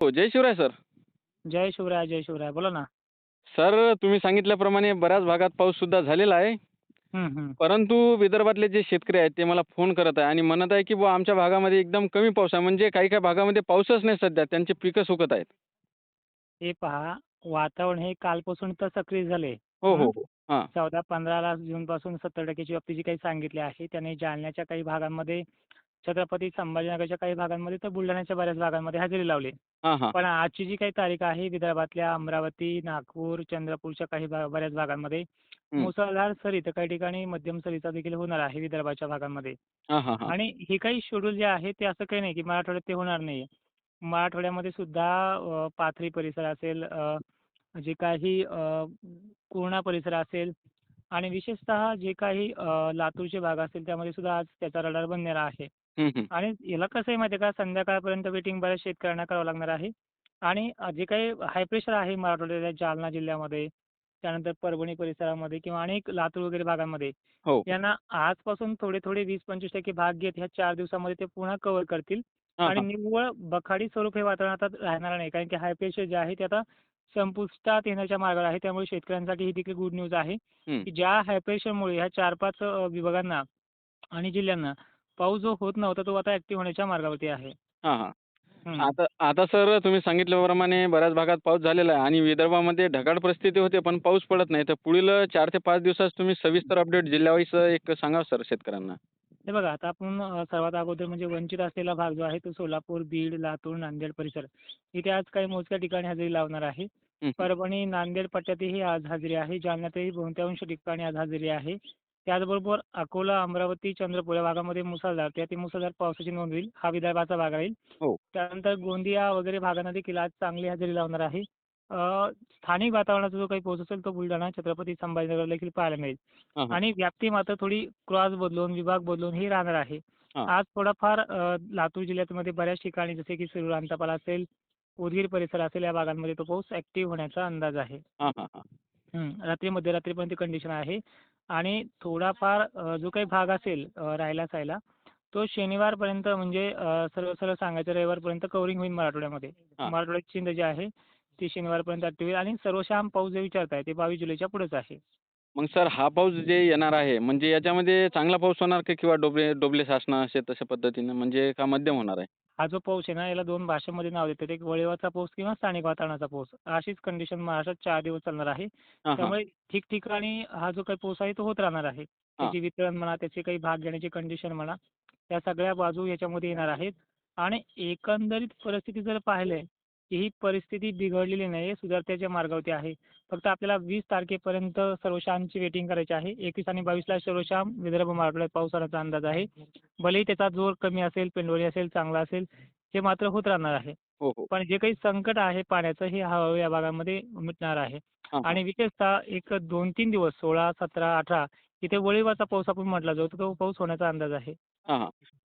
हो जय शिवराय सर. जय शिवराय जय शिवराय. बोला ना. सर तुम्ही सांगितल्याप्रमाणे बऱ्याच भागात पाऊस सुद्धा झालेला आहे. परंतु विदर्भातले जे शेतकरी आहेत ते मला फोन करत आहे आणि म्हणत आहे की बुवा आमच्या भागामध्ये एकदम कमी पाऊस आहे. म्हणजे काही काही भागामध्ये पाऊसच नाही सध्या. त्यांची पिकं सुकत आहेत. हे पहा वातावरण हे कालपासून तर सक्रिय झाले. हो हो हो? हां. चौदा पंधरा जूनपासून सत्तर टक्क्याची व्याप्ती जी काही सांगितली आहे. त्याने जालन्याच्या काही भागांमध्ये छत्रपती संभाजीनगरच्या काही भागांमध्ये तर बुलढाण्याच्या बऱ्याच भागांमध्ये हजेरी लावली. हां हां. पण आजची जी काही तारीख आहे विदर्भातल्या अमरावती नागपूर चंद्रपूरच्या काही भा बऱ्याच भागांमध्ये हं. मुसळधार सरी तर काही ठिकाणी मध्यम सरीचा देखील होणार आहे विदर्भाच्या भागांमध्ये. हां हां हां. आणि हे काही शेड्यूल जे आहे ते असं काही नाही की मराठवाड्यात ते होणार नाही मराठवाड्यामध्ये सुद्धा अ, पाथरी परिसर असेल अ, जे काही अ, पूर्णा परिसर असेल आणि विशेषतः जे काही अ, लातूरचे भाग असतील त्यामध्ये सुद्धा आज त्याचा रडार बनलेला आहे. हं, हं. आणि याला कसं आहे माहिती आहे का? संध्याकाळपर्यंत वेटिंग बऱ्याच शेतकऱ्यांना करावं लागणार आहे. आणि अ, जे काही हाय प्रेशर आहे मराठवाड्याच्या जालना जिल्ह्यामध्ये त्यानंतर परभणी परिसरामध्ये किंवा अनेक लातूर वगैरे भागांमध्ये हो. यांना आजपासून थोडे थोडे वीस पंचवीस टक्के भाग घेत ह्या चार दिवसामध्ये ते पुन्हा कव्हर करतील. हां आणि हां. निव्वळ बखाडी स्वरूप हे वातावरण आता राहणार नाही. कारण की हाय प्रेशर जे आहे ते आता संपुष्टात येण्याच्या मार्गावर आहे. त्यामुळे शेतकऱ्यांसाठी ही देखील गुड न्यूज आहे हं. की ज्या हाय प्रेशरमुळे ह्या चार पाच अ, विभागांना आणि जिल्ह्यांना पाऊस जो होत नव्हता तो आता ऍक्टिव्ह होण्याच्या मार्गावरती आहे. हां. आता आता सर तुम्ही सांगितल्याप्रमाणे बऱ्याच भागात पाऊस झालेला आहे आणि विदर्भामध्ये ढगाळ परिस्थिती होते पण पाऊस पडत नाही. तर पुढील चार ते पाच दिवसात तुम्ही सविस्तर अपडेट जिल्ह्यावाईज एक सांगा सर शेतकऱ्यांना. हे बघा आता आपण अ, सर्वात अगोदर म्हणजे वंचित असलेला भाग जो आहे तो सोलापूर बीड लातूर नांदेड परिसर. इथे आज काही मोजक्या ठिकाणी हजेरी लावणार आहे. हं. परभणी नांदेड पट्ट्यातही आज हजेरी आहे. जालन्यातही बहुतांश ठिकाणी आज हजेरी आहे. त्याचबरोबर अकोला अमरावती चंद्रपूर या भागामध्ये मुसळधार त्या ती मुसळधार पावसाची नोंद होईल. हा विदर्भाचा भाग राहील. हो. त्यानंतर गोंदिया वगैरे भागांना देखील आज चांगली हजेरी लावणार आहे. अ, स्थानिक वातावरणाचा जो काही पाऊस असेल तो बुलढाणा छत्रपती संभाजीनगर देखील पाहायला मिळेल. हां आणि व्याप्ती मात्र थोडी क्रॉस बदलून विभाग बदलून ही राहणार आहे. हां. आज थोडाफार अ, लातूर जिल्ह्यामध्ये बऱ्याच ठिकाणी जसे की शिरूर अंतापाल असेल उदगीर परिसर असेल या भागांमध्ये तो पाऊस ऍक्टिव्ह होण्याचा अंदाज आहे. हां हां हां. हं, रात्री मध्यरात्रीपर्यंत कंडिशन आहे. आणि थोडाफार जो काही भाग असेल राहिला सायला तो शनिवारपर्यंत म्हणजे अ, सरळ सरळ सांगायचं रविवारपर्यंत कव्हरिंग होईल मराठवाड्यामध्ये. मराठवाड्याची चिंध जी आहे ती शनिवारपर्यंत ऍक्टिव्ह होईल आणि सर्वशाम पाऊस जे विचारताय ते बावीस जुलैच्या पुढेच आहे. मग सर हा पाऊस जे येणार आहे म्हणजे याच्यामध्ये चांगला पाऊस होणार का किंवा डोबले डोबले साचणं असे तशा पद्धतीनं म्हणजे का मध्यम होणार आहे? हा जो पाऊस आहे ना याला दोन भाषेमध्ये नाव देतात. एक वळीवाचा पाऊस किंवा स्थानिक वातावरणाचा पाऊस. अशीच कंडिशन महाराष्ट्रात चार दिवस चालणार आहे. हां हां. त्यामुळे ठिकठिकाणी हा जो काही पाऊस आहे तो होत राहणार आहे. हां. त्याची वितरण म्हणा त्याचे काही भाग घेण्याची कंडिशन म्हणा त्या सगळ्या बाजू याच्यामध्ये येणार आहेत. आणि एकंदरीत परिस्थिती जर पाहिलं की ही परिस्थिती बिघडलेली नाही आहे सुधारत्याच्या मार्गावरती आहे. फक्त आपल्याला वीस तारखेपर्यंत सर्वशामची वेटिंग करायची आहे. एकवीस आणि बावीसला सर्वशाम विदर्भ मराठवाड्यात पाऊस होण्याचा अंदाज आहे. भलेही त्याचा जोर कमी असेल पेंडोळी असेल चांगला असेल हे मात्र होत राहणार आहे. हो हो. पण जे काही संकट आहे पाण्याचं हे या भागामध्ये मिटणार आहे. आणि विशेषतः एक दोन तीन दिवस सोळा सतरा अठरा इथे वळीवाचा पाऊस आपण म्हटला जातो तो पाऊस होण्याचा अंदाज आहे.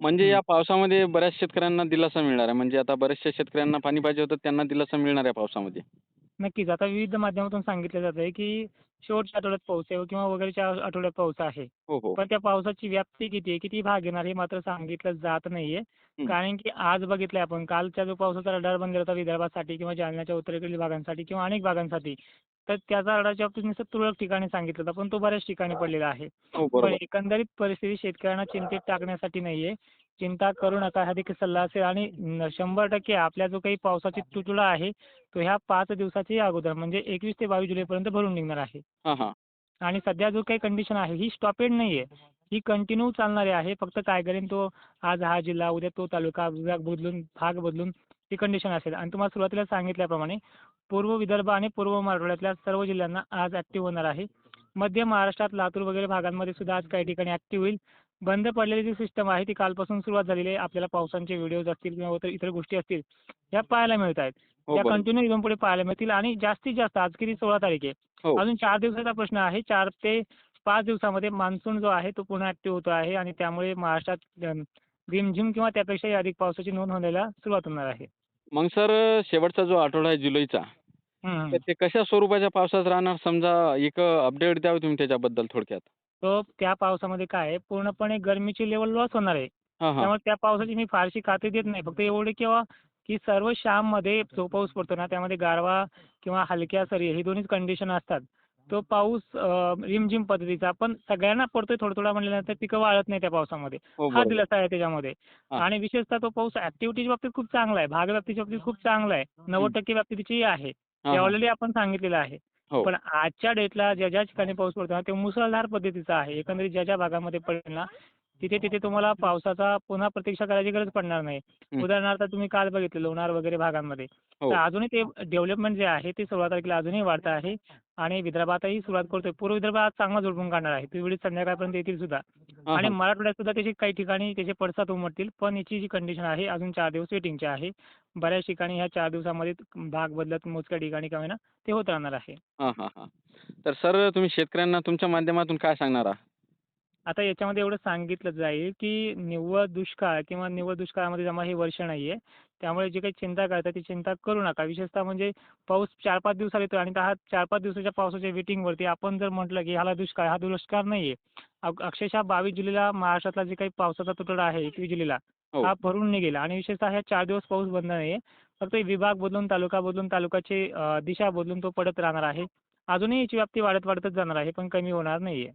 म्हणजे. या पावसामध्ये बऱ्याच शेतकऱ्यांना दिलासा मिळणार आहे म्हणजे आता बऱ्याचशा शेतकऱ्यांना पाणी पाहिजे होतं त्यांना दिलासा मिळणार आहे पावसामध्ये नक्कीच. आता विविध माध्यमातून सांगितलं जात आहे की शेवटच्या आठवड्यात पाऊस आहे किंवा वगैरेच्या आठवड्यात पाऊस आहे. हो हो. पण त्या पावसाची व्याप्ती किती आहे? किती भाग येणार हे मात्र सांगितलं जात नाहीये हं. कारण की आज बघितलंय आपण कालच्या जो पावसाचा रडार बनलेला होता विदर्भासाठी किंवा जालन्याच्या उत्तरेकडील भागांसाठी किंवा अनेक भागांसाठी तर त्याचा रडारच्या बाबतीत नुसतं तुरळक ठिकाणी सांगितलं होतं पण तो बऱ्याच ठिकाणी पडलेला आहे. हो पण बरोबर एकंदरीत परिस्थिती शेतकऱ्यांना चिंतेत टाकण्यासाठी नाहीये. चिंता करू नका हा देखील सल्ला असेल. आणि शंभर टक्के आपल्या जो काही पावसाची तुटुळा आहे तो ह्या पाच दिवसाच्या अगोदर म्हणजे एकवीस ते बावीस जुलैपर्यंत भरून निघणार आहे. आणि सध्या जो काही कंडिशन आहे ही स्टॉपेड नाही आहे ही कंटिन्यू चालणारी आहे. फक्त काय करेन तो आज हा जिल्हा उद्या तो तालुका विभाग बदलून भाग बदलून ही कंडिशन असेल. आणि तुम्हाला सुरुवातीला सांगितल्याप्रमाणे पूर्व विदर्भ आणि पूर्व मराठवाड्यातल्या सर्व जिल्ह्यांना आज ऍक्टिव्ह होणार आहे. मध्य महाराष्ट्रात लातूर वगैरे भागांमध्ये सुद्धा आज काही ठिकाणी ऍक्टिव्ह होईल. बंद पडलेली जी सिस्टम आहे ती कालपासून सुरुवात झालेली आहे. आपल्याला पावसांचे व्हिडिओज असतील किंवा इतर गोष्टी असतील त्या पाहायला मिळत आहेत. हो त्या कंटिन्यू इथून पुढे पाहायला मिळतील आणि जास्तीत जास्त आज किती सोळा तारीख आहे हो. अजून चार दिवसाचा प्रश्न आहे. चार ते पाच दिवसामध्ये मान्सून जो आहे तो पुन्हा ऍक्टिव्ह होतो आहे आणि त्यामुळे महाराष्ट्रात रिमझिम किंवा त्यापेक्षाही अधिक पावसाची नोंद होण्याला सुरुवात होणार आहे. मग सर शेवटचा जो आठवडा आहे जुलैचा ते कशा स्वरूपाच्या पावसात राहणार? समजा एक अपडेट द्यावं तुम्ही त्याच्याबद्दल थोडक्यात. तो त्या पावसामध्ये काय आहे पूर्णपणे गरमीची लेवल लॉस होणार आहे. हां हां. त्यामुळे त्या पावसाची मी फारशी खात्री देत नाही. फक्त एवढे किंवा की सर्व श्याममध्ये जो पाऊस पडतो ना त्यामध्ये गारवा किंवा हलक्या सरी ही दोन्हीच कंडिशन असतात. तो पाऊस अं, रिमझिम पद्धतीचा पण सगळ्यांना पडतोय थोडा थोडा म्हटल्यानंतर पिकं वाळत नाही त्या पावसामध्ये. हो हा बरोबर दिलासा आहे त्याच्यामध्ये. हा. आणि विशेषतः तो पाऊस ऍक्टिव्हिटीच्या बाबतीत खूप चांगला आहे. भाग व्याप्तीच्या बाबतीत खूप चांगला आहे. नव्वद टक्के व्याप्ती तिची आहे. हा, ते हा. ऑलरेडी आपण सांगितलेलं आहे. हो. पण आजच्या डेटला ज्या ज्या ठिकाणी पाऊस पडतो ना ते मुसळधार पद्धतीचा आहे. एकंदरीत ज्या ज्या भागामध्ये पडेल ना तिथे तिथे तुम्हाला पावसाचा पुन्हा प्रतीक्षा करायची गरज पडणार नाही. उदाहरणार्थ तुम्ही काल बघितलं लोणार वगैरे भागांमध्ये. हो. तर अजूनही ते डेव्हलपमेंट जे आहे ते सोळा तारखेला अजूनही वाढत आहे आणि विदर्भातही सुरुवात करतोय. पूर्व विदर्भ आज चांगला झोडपून काढणार आहे. ते वेळी संध्याकाळपर्यंत येतील सुद्धा. आणि. मराठवाड्यात सुद्धा त्याचे काही ठिकाणी त्याचे पडसाद उमटतील पण याची जी कंडिशन आहे अजून चार दिवस वेटिंगची आहे. बऱ्याच ठिकाणी ह्या चार दिवसामध्ये भाग बदलत मोजक्या ठिकाणी का होईना ते होत राहणार आहे. हा हा हा. तर सर तुम्ही शेतकऱ्यांना तुमच्या माध्यमातून काय सांगणार आहात? आता याच्यामध्ये एवढं सांगितलं जाईल की निव्वळ दुष्काळ किंवा निव्वळ दुष्काळामध्ये जमा हे वर्ष नाही आहे त्यामुळे जे काही चिंता करता ती चिंता करू नका. विशेषतः म्हणजे पाऊस चार पाच दिवसाला येतो आणि हा चार पाच दिवसाच्या पावसाच्या वेटिंगवरती आपण जर म्हटलं की ह्याला दुष्काळ हा दुष्काळ नाही आहे अक्षरशः बावीस जुलैला महाराष्ट्रातला जे काही पावसाचा तुटवडा आहे एकवीस जुलैला हो. हा भरून निघेल आणि विशेषतः ह्या चार दिवस पाऊस बंद नाही आहे फक्त विभाग बदलून तालुका बदलून तालुक्याची अं, दिशा बदलून तो पडत राहणार आहे. अजूनही याची व्याप्ती वाढत वाढतच जाणार आहे पण कमी होणार नाही आहे